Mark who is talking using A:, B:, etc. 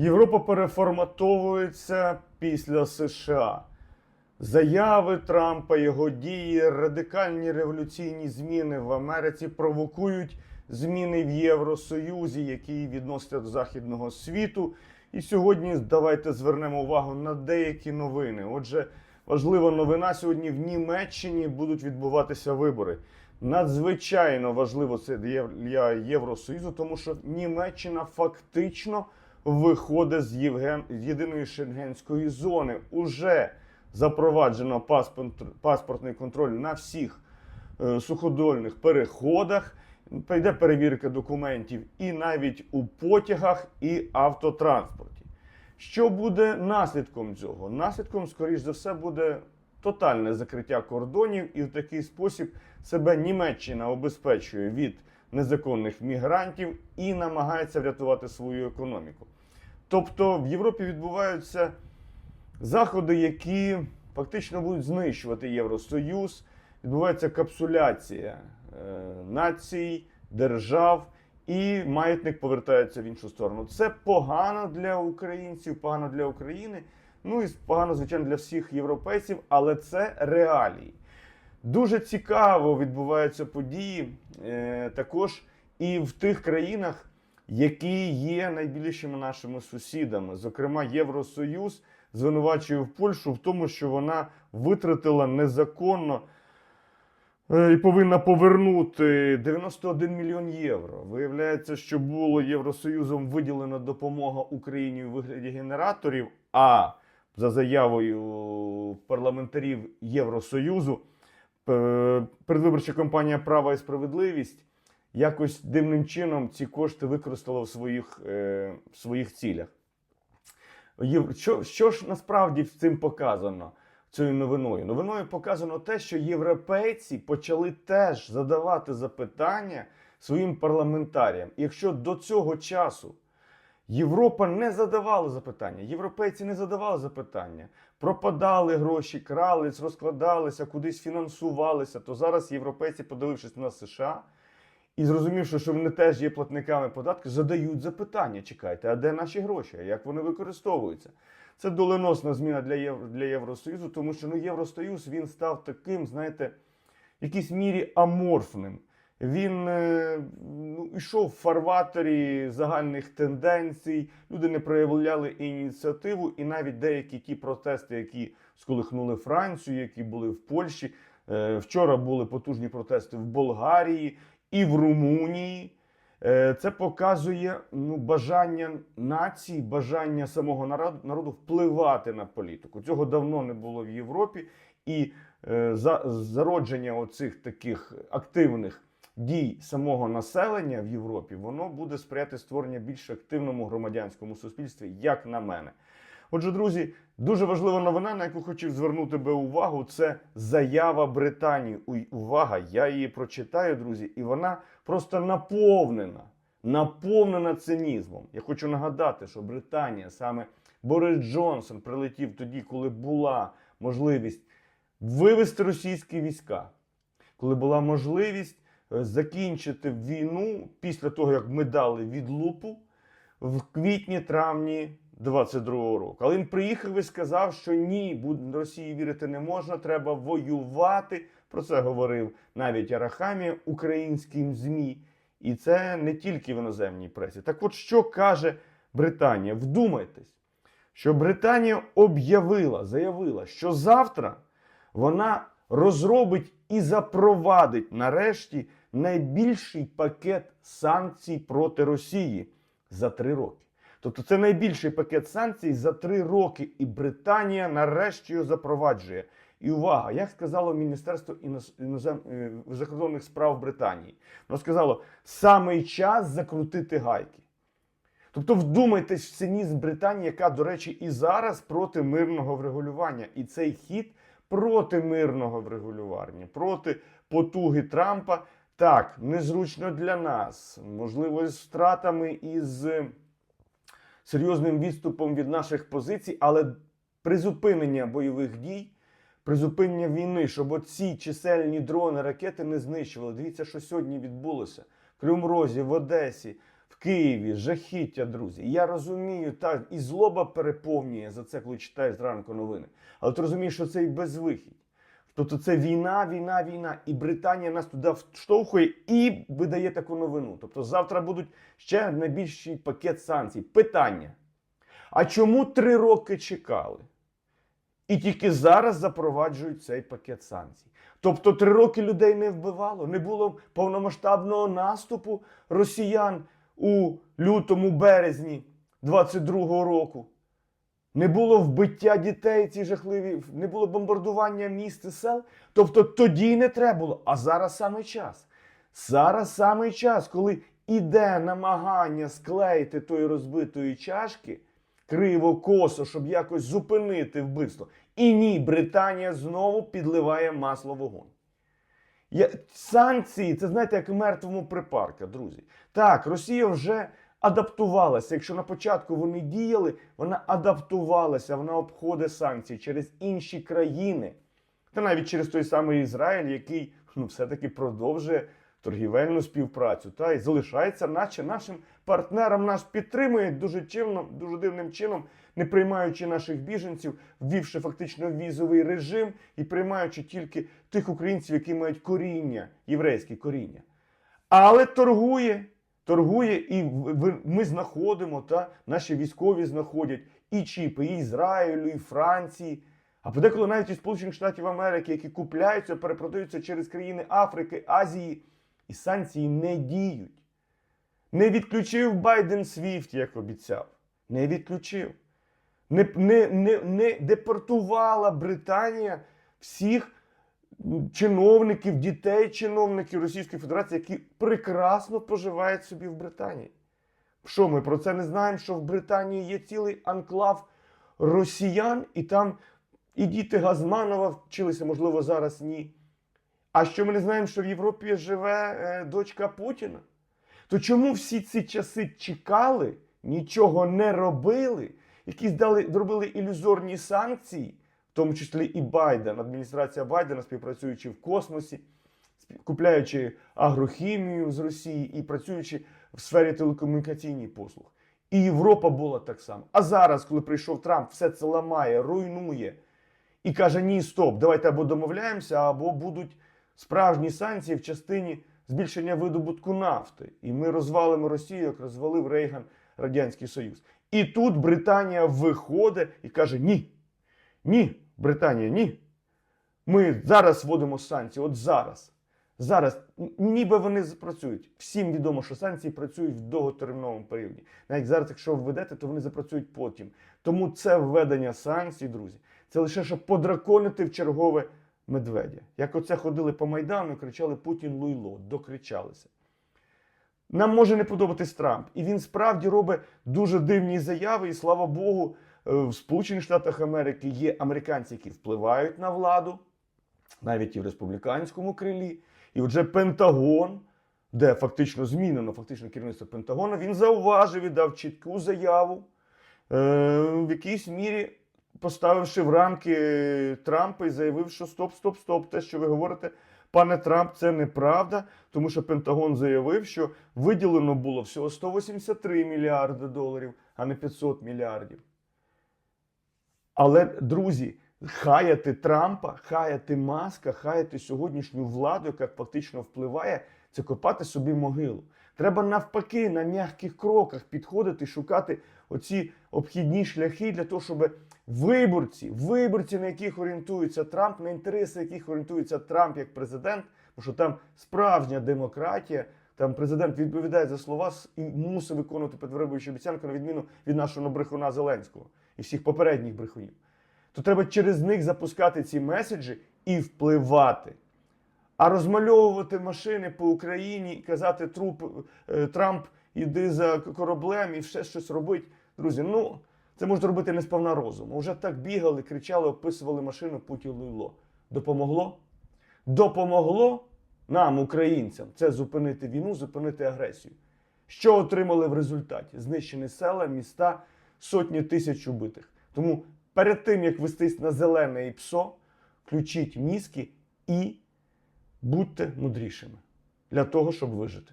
A: Європа переформатовується після США. Заяви Трампа, його дії, радикальні революційні зміни в Америці провокують зміни в Євросоюзі, які відносяться до західного світу. І сьогодні давайте звернемо увагу на деякі новини. Отже, важлива новина сьогодні в Німеччині будуть відбуватися вибори. Надзвичайно важливо це для Євросоюзу, тому що Німеччина фактично виходить з, Євген... з єдиної шенгенської зони. Уже запроваджено паспорт... паспортний контроль на всіх е, суходольних переходах. Прийде перевірка документів і навіть у потягах і автотранспорті. Що буде наслідком цього? Наслідком, скоріш за все, буде тотальне закриття кордонів, і в такий спосіб себе Німеччина обезпечує від незаконних мігрантів і намагається врятувати свою економіку. Тобто в Європі відбуваються заходи, які фактично будуть знищувати Євросоюз. Відбувається капсуляція е, націй, держав, і маятник повертається в іншу сторону. Це погано для українців, погано для України. Ну і погано, звичайно, для всіх європейців, але це реалії. Дуже цікаво відбуваються події е, також і в тих країнах, які є найбільшими нашими сусідами. Зокрема, Євросоюз звинувачує в Польщу в тому, що вона витратила незаконно е, і повинна повернути 91 мільйон євро. Виявляється, що було Євросоюзом виділена допомога Україні у вигляді генераторів. А за заявою парламентарів Євросоюзу, передвиборча кампанія Права і справедливість якось дивним чином ці кошти використала в своїх, е, в своїх цілях. Що, що ж насправді цим показано? Цією новиною? Новиною показано те, що європейці почали теж задавати запитання своїм парламентаріям. Якщо до цього часу Європа не задавала запитання, європейці не задавали запитання, пропадали гроші, крались, розкладалися, кудись фінансувалися, то зараз європейці, подивившись на США і зрозумівши, що вони теж є платниками податків, задають запитання. Чекайте, а де наші гроші? А як вони використовуються? Це доленосна зміна для, Євро, для Євросоюзу, тому що ну, Євросоюз він став таким, знаєте, в якійсь мірі аморфним. Він е, ну, йшов в фарватері загальних тенденцій, люди не проявляли ініціативу, і навіть деякі ті протести, які сколихнули Францію, які були в Польщі. е, Вчора були потужні протести в Болгарії і в Румунії. Е, Це показує ну, бажання нації, бажання самого народу, народу впливати на політику. Цього давно не було в Європі, і е, за, зародження оцих таких активних дій самого населення в Європі, воно буде сприяти створенню більш активному громадянському суспільстві, як на мене. Отже, друзі, дуже важлива новина, на яку хотів звернути би увагу, це заява Британії. Увага, я її прочитаю, друзі, і вона просто наповнена, наповнена цинізмом. Я хочу нагадати, що Британія, саме Борис Джонсон, прилетів тоді, коли була можливість вивести російські війська, коли була можливість закінчити війну після того, як ми дали відлупу в квітні-травні 22-го року. Але він приїхав і сказав, що ні, Росії вірити не можна, треба воювати. Про це говорив навіть Арахамія українським ЗМІ. І це не тільки в іноземній пресі. Так от що каже Британія? Вдумайтесь, що Британія об'явила, заявила, що завтра вона розробить і запровадить нарешті найбільший пакет санкцій проти Росії за три роки. Тобто це найбільший пакет санкцій за три роки, і Британія нарешті його запроваджує. І увага, як сказало Міністерство іноз- інозем... е, закордонних справ Британії, воно сказало, самий час закрутити гайки. Тобто вдумайтесь в цинізм Британії, яка, до речі, і зараз проти мирного врегулювання. І цей хід проти мирного врегулювання, проти потуги Трампа. Так, незручно для нас, можливо, з втратами і з серйозним відступом від наших позицій, але призупинення бойових дій, призупинення війни, щоб оці чисельні дрони, ракети не знищували. Дивіться, що сьогодні відбулося в Кривому в Одесі, в Києві, жахіття, друзі. Я розумію, так, і злоба переповнює за це, коли читаєш зранку новини. Але ти розумієш, що це і безвихідь. Тобто це війна, війна, війна, і Британія нас туди вштовхує і видає таку новину. Тобто завтра будуть ще найбільший пакет санкцій. Питання: а чому три роки чекали? І тільки зараз запроваджують цей пакет санкцій. Тобто три роки людей не вбивало, не було повномасштабного наступу росіян у лютому березні 22-го року. Не було вбиття дітей, ці жахливі, не було бомбардування міст і сел. Тобто тоді не треба було. А зараз саме час. Зараз саме час, коли іде намагання склеїти тої розбитої чашки криво косо, щоб якось зупинити вбивство. І ні, Британія знову підливає масло вогонь. Я, санкції, це знаєте, як мертвому припарка, друзі. Так, Росія вже адаптувалася. Якщо на початку вони діяли, вона адаптувалася, вона обходить санкції через інші країни. Та навіть через той самий Ізраїль, який ну, все-таки продовжує торгівельну співпрацю та і залишається, наче нашим партнером нас підтримує дуже чинно, дуже дивним чином, не приймаючи наших біженців, ввівши фактично візовий режим і приймаючи тільки тих українців, які мають коріння, єврейське коріння. Але торгує, торгує, і ми знаходимо, та наші військові знаходять і чіпи, і Ізраїлю, і Франції. А подеколи навіть і Сполучених Штатів Америки, які купляються, перепродаються через країни Африки, Азії, і санкції не діють. Не відключив Байден Свіфт, як обіцяв. Не відключив. Не, не, не, не депортувала Британія всіх чиновників, дітей чиновників Російської Федерації, які прекрасно поживають собі в Британії. Що ми про це не знаємо? Що в Британії є цілий анклав росіян, і там і діти Газманова вчилися, можливо, зараз ні. А що ми не знаємо, що в Європі живе е, дочка Путіна? То чому всі ці часи чекали, нічого не робили, якісь дали, зробили ілюзорні санкції, в тому числі і Байден, адміністрація Байдена, співпрацюючи в космосі, купляючи агрохімію з Росії і працюючи в сфері телекомунікаційних послуг. І Європа була так само. А зараз, коли прийшов Трамп, все це ламає, руйнує і каже: ні, стоп, давайте або домовляємося, або будуть справжні санкції в частині збільшення видобутку нафти. І ми розвалимо Росію, як розвалив Рейган Радянський Союз. І тут Британія виходить і каже: ні, ні, Британія, ні. Ми зараз вводимо санкції, от зараз. Зараз, ніби вони запрацюють. Всім відомо, що санкції працюють в довготерміновому періоді. Навіть зараз, якщо введете, то вони запрацюють потім. Тому це введення санкцій, друзі, це лише щоб подраконити в чергове медведя. Як оце ходили по Майдану і кричали Путін луйло, докричалися. Нам може не подобатись Трамп. І він справді робить дуже дивні заяви, і слава Богу, в Сполучених Штатах Америки є американці, які впливають на владу, навіть і в республіканському крилі. І отже, Пентагон, де фактично змінено фактично керівництво Пентагону, він зауважив і дав чітку заяву, е, в якійсь мірі поставивши в рамки Трампа і заявив, що стоп, стоп, стоп, те, що ви говорите, пане Трамп, це неправда, тому що Пентагон заявив, що виділено було всього 183 мільярди доларів, а не 500 мільярдів. Але, друзі, хаяти Трампа, хаяти Маска, хаяти сьогоднішню владу, яка фактично впливає, це копати собі могилу. Треба навпаки на м'яких кроках підходити, шукати оці обхідні шляхи для того, щоб виборці, виборці, на яких орієнтується Трамп, на інтереси яких орієнтується Трамп як президент, тому що там справжня демократія. Там президент відповідає за слова і мусить виконувати передвиборчу обіцянку, на відміну від нашого брехуна Зеленського і всіх попередніх брехунів. То треба через них запускати ці меседжі і впливати. А розмальовувати машини по Україні і казати труп е, Трамп, іди за кораблем і все щось робить. Друзі, ну це можна робити не сповна розуму. Уже так бігали, кричали, описували машину Путін Луйло. Допомогло? Допомогло нам, українцям, це зупинити війну, зупинити агресію. Що отримали в результаті? Знищені села, міста, сотні тисяч убитих. Тому перед тим, як вестись на зелене і псо, включіть мізки і будьте мудрішими для того, щоб вижити.